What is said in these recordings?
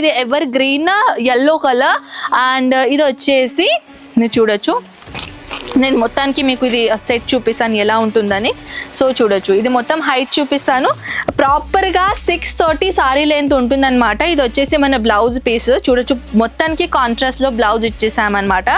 ఇది evergreen yellow colour and ఇది వచ్చేసి మీరు చూడొచ్చు. నేను మొత్తానికి మీకు ఇది సెట్ చూపిస్తాను ఎలా ఉంటుందని. సో చూడొచ్చు. ఇది మొత్తం హైట్ చూపిస్తాను. ప్రాపర్గా సిక్స్ థర్టీ సారీ లెంత్ ఉంటుందన్నమాట. ఇది వచ్చేసి మన బ్లౌజ్ పీస్ చూడొచ్చు. మొత్తానికి కాంట్రాస్ట్లో blouse ఇచ్చేసామన్నమాట.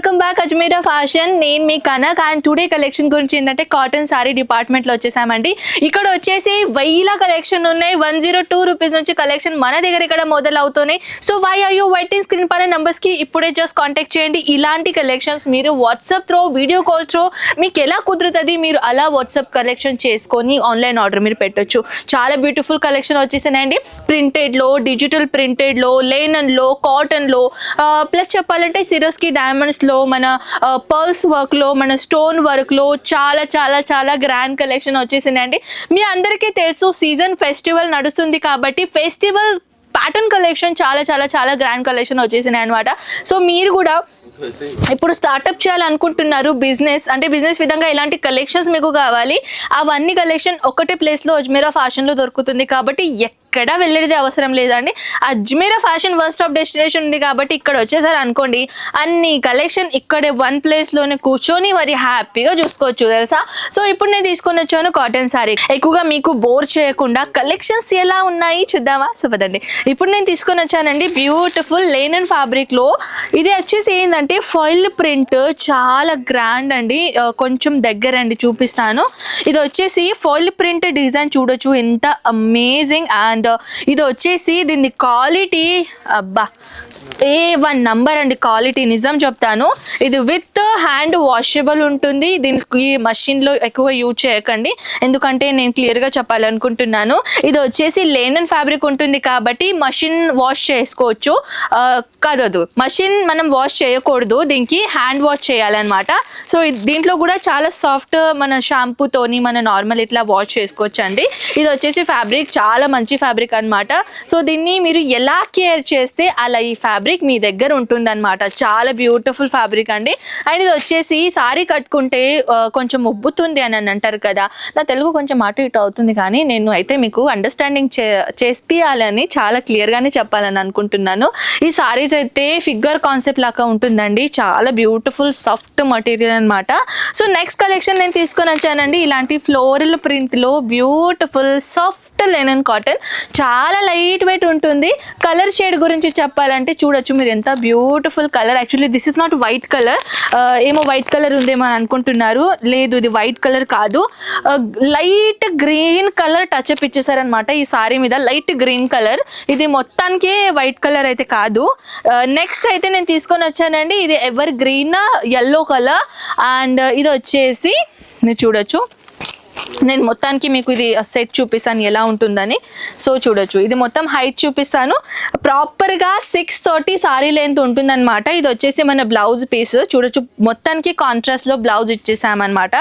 Welcome back Ajmera fashion. నేను మీ కనక్ అండ్ టుడే కలెక్షన్ గురించి ఏంటంటే కాటన్ సారీ డిపార్ట్మెంట్లో వచ్చేసామండి. ఇక్కడ వచ్చేసి వెయ్యిల కలెక్షన్ ఉన్నాయి. వన్ జీరో టూ రూపీస్ నుంచి కలెక్షన్ మన దగ్గర ఇక్కడ మొదలవుతున్నాయి so why are you waiting screen పైన నెంబర్స్కి ఇప్పుడే జస్ట్ కాంటాక్ట్ చేయండి. ఇలాంటి కలెక్షన్స్ మీరు WhatsApp through video call through మీకు ఎలా కుదురుతుంది? మీరు అలా వాట్సాప్ కలెక్షన్ చేసుకొని ఆన్లైన్ ఆర్డర్ మీరు పెట్టొచ్చు. చాలా బ్యూటిఫుల్ కలెక్షన్ వచ్చేసినాయండి. ప్రింటెడ్లో డిజిటల్ ప్రింటెడ్లో లేనన్లో కాటన్లో ప్లస్ చెప్పాలంటే సిరోస్కి డైమండ్స్లో మన పర్ల్స్ వర్క్లో మన స్టోన్ వర్క్లో చాలా చాలా చాలా గ్రాండ్ కలెక్షన్ వచ్చేసిందండి. మీ అందరికీ తెలుసు సీజన్ ఫెస్టివల్ నడుస్తుంది కాబట్టి ఫెస్టివల్ ప్యాటర్న్ కలెక్షన్ చాలా చాలా చాలా గ్రాండ్ కలెక్షన్ వచ్చేసినాయి అనమాట సో మీరు కూడా ఇప్పుడు స్టార్ట్అప్ చేయాలనుకుంటున్నారు బిజినెస్ అంటే బిజినెస్ విధంగా ఎలాంటి కలెక్షన్స్ మీకు కావాలి అవన్నీ కలెక్షన్ ఒకటే ప్లేస్లో అజ్మీరా ఫ్యాషన్లో దొరుకుతుంది కాబట్టి ఎక్కడా వెళ్ళేది అవసరం లేదండి. Ajmeera fashion one stop destination ఉంది కాబట్టి ఇక్కడ వచ్చేసారు అనుకోండి. అన్ని కలెక్షన్ ఇక్కడే వన్ ప్లేస్లోనే కూర్చొని మరి హ్యాపీగా చూసుకోవచ్చు తెలుసా? సో ఇప్పుడు నేను తీసుకొని వచ్చాను కాటన్ సారీ. ఎక్కువగా మీకు బోర్ చేయకుండా కలెక్షన్స్ ఎలా ఉన్నాయి చూద్దామా? సుపదండి ఇప్పుడు నేను తీసుకొని వచ్చానండి బ్యూటిఫుల్ లేనన్ ఫ్యాబ్రిక్లో ఇది వచ్చేసి ఏంటంటే ఫైల్ ప్రింట్ చాలా గ్రాండ్ అండి. కొంచెం దగ్గర అండి చూపిస్తాను. ఇది వచ్చేసి ఫైల్ ప్రింట్ డిజైన్ చూడొచ్చు. ఎంత అమేజింగ్ అండ్ ఇది వచ్చేసి దీని క్వాలిటీ అబ్బా ఏ వన్ నంబర్ అండి క్వాలిటీ నిజం చెప్తాను. ఇది విత్ హ్యాండ్ వాషబుల్ ఉంటుంది. దీనికి మషిన్లో ఎక్కువ యూజ్ చేయకండి. ఎందుకంటే నేను క్లియర్గా చెప్పాలనుకుంటున్నాను. ఇది వచ్చేసి లేనన్ ఫ్యాబ్రిక్ ఉంటుంది కాబట్టి మషిన్ వాష్ చేసుకోవచ్చు. కదదు. మషిన్ మనం వాష్ చేయకూడదు. దీనికి హ్యాండ్ వాష్ చేయాలన్నమాట. సో దీంట్లో కూడా చాలా సాఫ్ట్ మన షాంపూతోని మన నార్మల్ ఇట్లా వాష్ చేసుకోవచ్చు అండి ఇది వచ్చేసి ఫ్యాబ్రిక్ చాలా మంచి ఫ్యాబ్రిక్ అన్నమాట. సో దీన్ని మీరు ఎలా కేర్ చేస్తే అలా ఈ ఫ్యాబ్రిక్ ఫ్యాబ్రిక్ మీ దగ్గర ఉంటుందన్నమాట. చాలా బ్యూటిఫుల్ ఫ్యాబ్రిక్ అండి. అండ్ ఇది వచ్చేసి సారీ కట్టుకుంటే కొంచెం ఉబ్బుతుంది అని అంటారు కదా. నా తెలుగు కొంచెం అటు ఇటు అవుతుంది కానీ నేను అయితే మీకు అండర్స్టాండింగ్ చే చేపియాలని చాలా క్లియర్గానే చెప్పాలని అనుకుంటున్నాను. ఈ సారీస్ అయితే ఫిగర్ కాన్సెప్ట్ లాగా ఉంటుందండి. చాలా బ్యూటిఫుల్ సాఫ్ట్ మటీరియల్ అన్నమాట. సో నెక్స్ట్ కలెక్షన్ నేను తీసుకొని వచ్చానండి. ఇలాంటి ఫ్లోరల్ ప్రింట్లో బ్యూటిఫుల్ సాఫ్ట్ లెనన్ కాటన్ చాలా లైట్ వెయిట్ ఉంటుంది. కలర్ షేడ్ గురించి చెప్పాలంటే చూడొచ్చు. మీరు ఎంత beautiful colour actually this is not white colour ఏమో వైట్ కలర్ ఉందేమో అని అనుకుంటున్నారు. లేదు ఇది వైట్ కలర్ కాదు. Light green colour touch up ఇచ్చేసారనమాట ఈ సారీ మీద. లైట్ గ్రీన్ కలర్ ఇది మొత్తానికి వైట్ కలర్ అయితే కాదు. Uh, నెక్స్ట్ అయితే నేను తీసుకొని వచ్చానండి. ఇది evergreen yellow colour and ఇది వచ్చేసి మీరు చూడొచ్చు. నేను మొత్తానికి మీకు ఇది సెట్ చూపిస్తాను ఎలా ఉంటుందని. సో చూడొచ్చు. ఇది మొత్తం హైట్ చూపిస్తాను. ప్రాపర్గా సిక్స్ థర్టీ సారీ లెంత్ ఉంటుందన్నమాట. ఇది వచ్చేసి మన బ్లౌజ్ పీస్ చూడొచ్చు. మొత్తానికి కాంట్రాస్ట్లో blouse ఇచ్చేసామన్నమాట.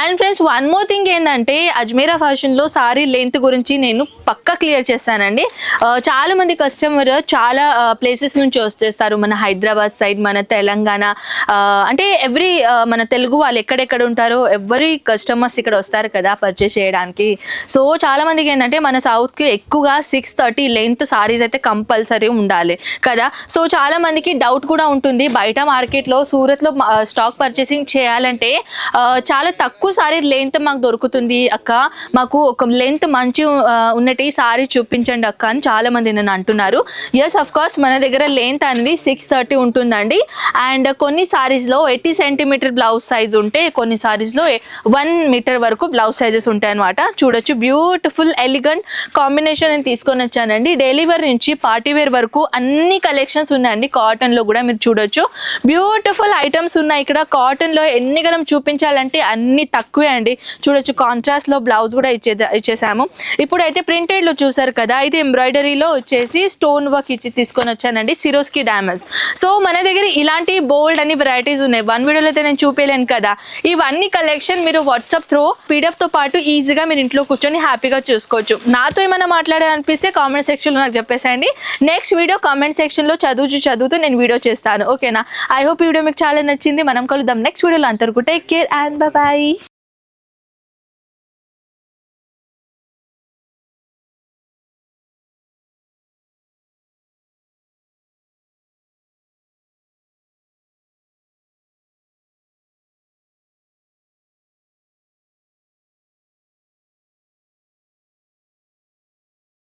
And friends one more thing ఏంటంటే అజ్మీరా ఫ్యాషన్లో సారీ లెంత్ గురించి నేను పక్కా క్లియర్ చేస్తానండి. చాలామంది కస్టమర్ చాలా ప్లేసెస్ నుంచి వచ్చేస్తారు. మన హైదరాబాద్ సైడ్ మన తెలంగాణ అంటే ఎవ్రీ మన తెలుగు వాళ్ళు ఎక్కడెక్కడ ఉంటారో ఎవరి కస్టమర్స్ ఇక్కడ వస్తారు కదా. పర్చేస్ చేయడానికి. సో చాలా మందికి ఏంటంటే మన సౌత్కి ఎక్కువగా సిక్స్ థర్టీ లెంత్ సారీస్ అయితే కంపల్సరీ ఉండాలి కదా. సో చాలా మందికి డౌట్ కూడా ఉంటుంది. బయట మార్కెట్లో సూరత్లో స్టాక్ పర్చేసింగ్ చేయాలంటే చాలా తక్కువ సారీ లెంత్ మాకు దొరుకుతుంది అక్క. మాకు ఒక లెంత్ మంచి ఉన్నట్టు ఉన్నటి సారీ చూపించండి అక్క అని చాలా మంది నన్ను అంటున్నారు. ఎస్ అఫ్ కోర్స్ మన దగ్గర లెంత్ అనేది సిక్స్ థర్టీ ఉంటుందండి. అండ్ కొన్ని సారీస్లో ఎయిటీ సెంటీమీటర్ బ్లౌజ్ సైజ్ ఉంటే కొన్ని సారీస్లో వన్ మీటర్ వరకు బ్లౌజ్ బ్లౌజ్ సైజెస్ ఉంటాయి అనమాట చూడొచ్చు. బ్యూటిఫుల్ ఎలిగెంట్ కాంబినేషన్ నేను తీసుకొని వచ్చానండి. డైలీ వేర్ నుంచి పార్టీ వేర్ వరకు అన్ని కలెక్షన్స్ ఉన్నాయండి. కాటన్లో కూడా మీరు చూడొచ్చు. బ్యూటిఫుల్ ఐటమ్స్ ఉన్నాయి ఇక్కడ. కాటన్లో ఎన్ని గనం చూపించాలంటే అన్ని తక్కువే అండి. చూడొచ్చు. కాంట్రాస్ట్లో బ్లౌజ్ కూడా ఇచ్చే ఇచ్చేసాము. ఇప్పుడైతే ప్రింటెడ్లో చూసారు కదా ఇది ఎంబ్రాయిడరీలో వచ్చేసి స్టోన్ వర్క్ ఇచ్చి తీసుకొని వచ్చానండి. సిరోస్కి డామేజ్ సో మన దగ్గర ఇలాంటి బోల్డ్ అని వెరైటీస్ ఉన్నాయి. వన్ వీడియోలో అయితే నేను చూపించలేను కదా. ఇవన్నీ కలెక్షన్ మీరు వాట్సాప్ త్రూ పీడిఎఫ్ తో పాటు ఈజీగా మీరు ఇంట్లో కూర్చొని హ్యాపీగా చూసుకోవచ్చు. నాతో ఏమైనా మాట్లాడాలనిపిస్తే కామెంట్ సెక్షన్లో నాకు చెప్పేసండి నెక్స్ట్ వీడియో కామెంట్ సెక్షన్లో చదువుతూ చదువుతూ నేను వీడియో చేస్తాను. ఓకేనా ఐ హోప్ ఈ వీడియో మీకు చాలా నచ్చింది. మనం కలుద్దాం. నెక్స్ట్ వీడియోలో అంతవరకు టేక్ కేర్ అండ్ బాయ్